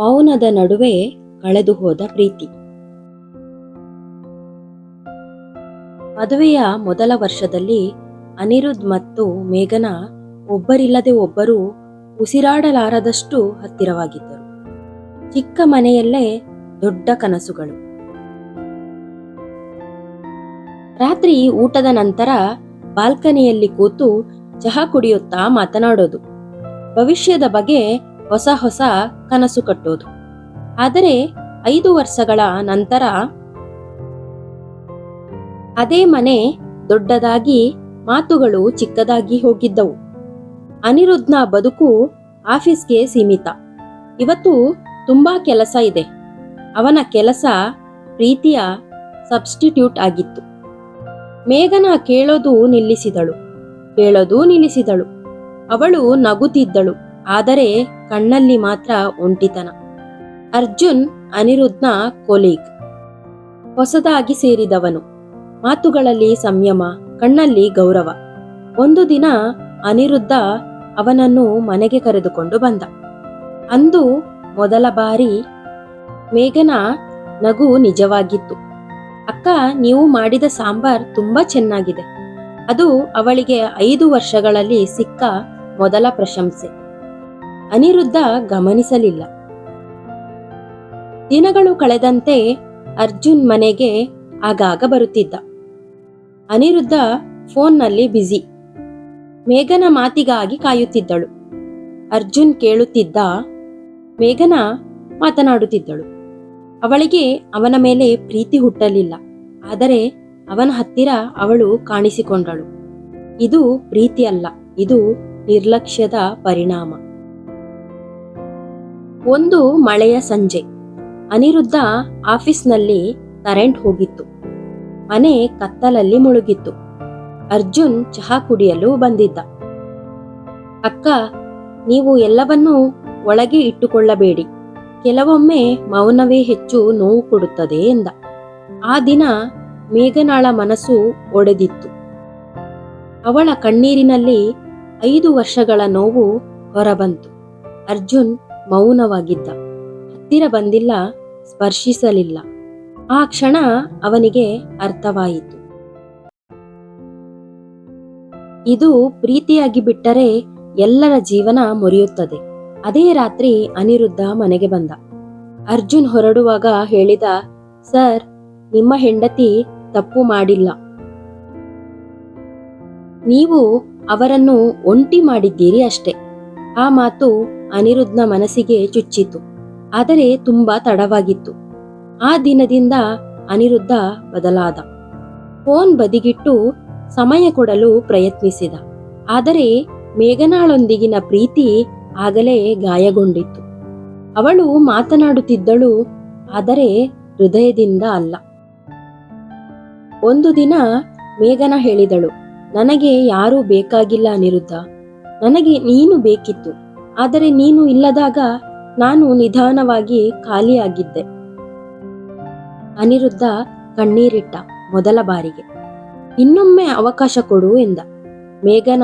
ಮೌನದ ನಡುವೆ ಕಳೆದು ಹೋದ ಪ್ರೀತಿ. ಮದುವೆಯ ಮೊದಲ ವರ್ಷದಲ್ಲಿ ಅನಿರುದ್ಧ್ ಮತ್ತು ಮೇಘನ ಒಬ್ಬರಿಲ್ಲದೆ ಒಬ್ಬರು ಉಸಿರಾಡಲಾರದಷ್ಟು ಹತ್ತಿರವಾಗಿದ್ದರು. ಚಿಕ್ಕ ಮನೆಯಲ್ಲೇ ದೊಡ್ಡ ಕನಸುಗಳು. ರಾತ್ರಿ ಊಟದ ನಂತರ ಬಾಲ್ಕನಿಯಲ್ಲಿ ಕೂತು ಚಹಾ ಕುಡಿಯುತ್ತಾ ಮಾತನಾಡೋದು. ಭವಿಷ್ಯದ ಬಗ್ಗೆ ಹೊಸ ಹೊಸ ಕನಸು ಕಟ್ಟೋದು. ಆದರೆ ಐದು ವರ್ಷಗಳ ನಂತರ ಅದೇ ಮನೆ ದೊಡ್ಡದಾಗಿ, ಮಾತುಗಳು ಚಿಕ್ಕದಾಗಿ ಹೋಗಿದ್ದವು. ಅನಿರುದ್ನ ಬದುಕು ಆಫೀಸ್ಗೆ ಸೀಮಿತ. ಇವತ್ತು ತುಂಬಾ ಕೆಲಸ ಇದೆ. ಅವನ ಕೆಲಸ ಪ್ರೀತಿಯ ಸಬ್ಸ್ಟಿಟ್ಯೂಟ್ ಆಗಿತ್ತು. ಮೇಘನ ಕೇಳೋದು ನಿಲ್ಲಿಸಿದಳು. ಕೇಳೋದು ನಿಲ್ಲಿಸಿದಳು. ಅವಳು ನಗುತ್ತಿದ್ದಳು. ಆದರೆ ಕಣ್ಣಲ್ಲಿ ಮಾತ್ರ ಒಂಟಿತನ. ಅರ್ಜುನ್ ಅನಿರುದ್ಧನ ಕೊಲೀಗ್. ಹೊಸದಾಗಿ ಸೇರಿದವನು. ಮಾತುಗಳಲ್ಲಿ ಸಂಯಮ, ಕಣ್ಣಲ್ಲಿ ಗೌರವ. ಒಂದು ದಿನ ಅನಿರುದ್ಧ ಅವನನ್ನು ಮನೆಗೆ ಕರೆದುಕೊಂಡು ಬಂದ. ಅಂದು ಮೊದಲ ಬಾರಿ ಮೇಘನ ನಗು ನಿಜವಾಗಿತ್ತು. ಅಕ್ಕ, ನೀವು ಮಾಡಿದ ಸಾಂಬಾರ್ ತುಂಬಾ ಚೆನ್ನಾಗಿದೆ. ಅದು ಅವಳಿಗೆ ಐದು ವರ್ಷಗಳಲ್ಲಿ ಸಿಕ್ಕ ಮೊದಲ ಪ್ರಶಂಸೆ. ಅನಿರುದ್ಧ ಗಮನಿಸಲಿಲ್ಲ. ದಿನಗಳು ಕಳೆದಂತೆ ಅರ್ಜುನ್ ಮನೆಗೆ ಆಗಾಗ ಬರುತ್ತಿದ್ದ. ಅನಿರುದ್ಧ ಫೋನ್ನಲ್ಲಿ ಬ್ಯುಸಿ. ಮೇಘನ ಮಾತಿಗಾಗಿ ಕಾಯುತ್ತಿದ್ದಳು. ಅರ್ಜುನ್ ಕೇಳುತ್ತಿದ್ದ ಮೇಘನ ಮಾತನಾಡುತ್ತಿದ್ದಳು. ಅವಳಿಗೆ ಅವನ ಮೇಲೆ ಪ್ರೀತಿ ಹುಟ್ಟಲಿಲ್ಲ. ಆದರೆ ಅವನ ಹತ್ತಿರ ಅವಳು ಕಾಣಿಸಿಕೊಂಡಳು. ಇದು ಪ್ರೀತಿ ಅಲ್ಲ ಇದು ನಿರ್ಲಕ್ಷ್ಯದ ಪರಿಣಾಮ. ಒಂದು ಮಳೆಯ ಸಂಜೆ. ಅನಿರುದ್ಧ ಆಫೀಸ್ನಲ್ಲಿ ಕರೆಂಟ್ ಹೋಗಿತ್ತು. ಮನೆ ಕತ್ತಲಲ್ಲಿ ಮುಳುಗಿತ್ತು. ಅರ್ಜುನ್ ಚಹಾ ಕುಡಿಯಲು ಬಂದಿದ್ದ. ಅಕ್ಕ, ನೀವು ಎಲ್ಲವನ್ನೂ ಒಳಗೆ ಇಟ್ಟುಕೊಳ್ಳಬೇಡಿ. ಕೆಲವೊಮ್ಮೆ ಮೌನವೇ ಹೆಚ್ಚು ನೋವು ಕೊಡುತ್ತದೆ ಎಂದ. ಆ ದಿನ ಮೇಘನಾಳ ಮನಸ್ಸು ಒಡೆದಿತ್ತು. ಅವಳ ಕಣ್ಣೀರಿನಲ್ಲಿ ಐದು ವರ್ಷಗಳ ನೋವು ಹೊರಬಂತು. ಅರ್ಜುನ್ ಮೌನವಾಗಿದ್ದ. ಹತ್ತಿರ ಬಂದಿಲ್ಲ, ಸ್ಪರ್ಶಿಸಲಿಲ್ಲ. ಆ ಕ್ಷಣ ಅವನಿಗೆ ಅರ್ಥವಾಯಿತು. ಇದು ಪ್ರೀತಿಯಾಗಿ ಬಿಟ್ಟರೆ ಎಲ್ಲರ ಜೀವನ ಮುರಿಯುತ್ತದೆ. ಅದೇ ರಾತ್ರಿ ಅನಿರುದ್ಧ ಮನೆಗೆ ಬಂದ. ಅರ್ಜುನ್ ಹೊರಡುವಾಗ ಹೇಳಿದ, ಸರ್, ನಿಮ್ಮ ಹೆಂಡತಿ ತಪ್ಪು ಮಾಡಿಲ್ಲ. ನೀವು ಅವರನ್ನು ಒಂಟಿ ಮಾಡಿದ್ದೀರಿ ಅಷ್ಟೇ. ಆ ಮಾತು ಅನಿರುದ್ಧನ ಮನಸ್ಸಿಗೆ ಚುಚ್ಚಿತು. ಆದರೆ ತುಂಬಾ ತಡವಾಗಿತ್ತು. ಆ ದಿನದಿಂದ ಅನಿರುದ್ಧ ಬದಲಾದ. ಫೋನ್ ಬದಿಗಿಟ್ಟು ಸಮಯ ಕೊಡಲು ಪ್ರಯತ್ನಿಸಿದ. ಆದರೆ ಮೇಘನಾಳೊಂದಿಗಿನ ಪ್ರೀತಿ ಆಗಲೇ ಗಾಯಗೊಂಡಿತ್ತು. ಅವಳು ಮಾತನಾಡುತ್ತಿದ್ದಳು, ಆದರೆ ಹೃದಯದಿಂದ ಅಲ್ಲ. ಒಂದು ದಿನ ಮೇಘನ ಹೇಳಿದಳು, ನನಗೆ ಯಾರೂ ಬೇಕಾಗಿಲ್ಲ ಅನಿರುದ್ಧ. ನನಗೆ ನೀನು ಬೇಕಿತ್ತು. ಆದರೆ ನೀನು ಇಲ್ಲದಾಗ ನಾನು ನಿಧಾನವಾಗಿ ಖಾಲಿಯಾಗಿದ್ದೆ. ಅನಿರುದ್ಧ ಕಣ್ಣೀರಿಟ್ಟ ಮೊದಲ ಬಾರಿಗೆ. ಇನ್ನೊಮ್ಮೆ ಅವಕಾಶ ಕೊಡು ಎಂದ. ಮೇಘನ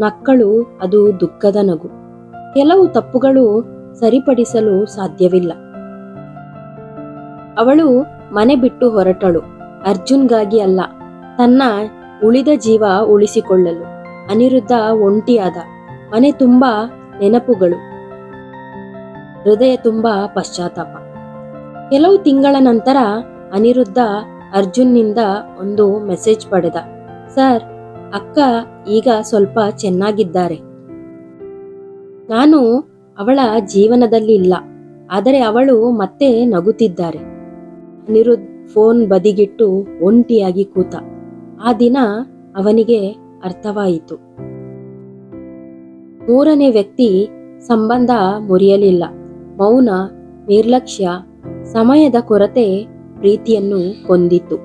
ನಕ್ಕಳು ಅದು ದುಃಖದ ನಗು. ಕೆಲವು ತಪ್ಪುಗಳು ಸರಿಪಡಿಸಲು ಸಾಧ್ಯವಿಲ್ಲ. ಅವಳು ಮನೆ ಬಿಟ್ಟು ಹೊರಟಳು. ಅರ್ಜುನ್ಗಾಗಿ ಅಲ್ಲ, ತನ್ನ ಉಳಿದ ಜೀವ ಉಳಿಸಿಕೊಳ್ಳಲು. ಅನಿರುದ್ಧ ಒಂಟಿಯಾದ. ಮನೆ ತುಂಬಾ ನೆನಪುಗಳು. ಹೃದಯ ತುಂಬಾ ಪಶ್ಚಾತ್ತಾಪ. ಕೆಲವು ತಿಂಗಳ ನಂತರ ಅನಿರುದ್ಧ ಅರ್ಜುನ್ನಿಂದ ಒಂದು ಮೆಸೇಜ್ ಪಡೆದ. ಸರ್, ಅಕ್ಕ ಈಗ ಸ್ವಲ್ಪ ಚೆನ್ನಾಗಿದ್ದಾರೆ. ನಾನು ಅವಳ ಜೀವನದಲ್ಲಿ ಇಲ್ಲ. ಆದರೆ ಅವಳು ಮತ್ತೆ ನಗುತ್ತಿದ್ದಾರೆ. ಅನಿರುದ್ಧ ಫೋನ್ ಬದಿಗಿಟ್ಟು ಒಂಟಿಯಾಗಿ ಕೂತ. ಆ ದಿನ ಅವನಿಗೆ ಅರ್ಥವಾಯಿತು. ಮೂರನೇ ವ್ಯಕ್ತಿ ಸಂಬಂಧ ಮುರಿಯಲಿಲ್ಲ. ಮೌನ, ನಿರ್ಲಕ್ಷ್ಯ, ಸಮಯದ ಕೊರತೆ ಪ್ರೀತಿಯನ್ನು ಕೊಂದಿತ್ತು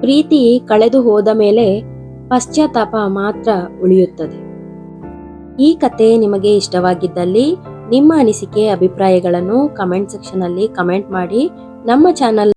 ಪ್ರೀತಿ ಕಳೆದು ಹೋದ ಮೇಲೆ ಪಶ್ಚಾತ್ತಾಪ ಮಾತ್ರ ಉಳಿಯುತ್ತದೆ. ಈ ಕತೆ ನಿಮಗೆ ಇಷ್ಟವಾಗಿದ್ದಲ್ಲಿ ನಿಮ್ಮ ಅನಿಸಿಕೆ, ಅಭಿಪ್ರಾಯಗಳನ್ನು ಕಮೆಂಟ್ ಸೆಕ್ಷನ್ ಅಲ್ಲಿ ಕಮೆಂಟ್ ಮಾಡಿ. ನಮ್ಮ ಚಾನಲ್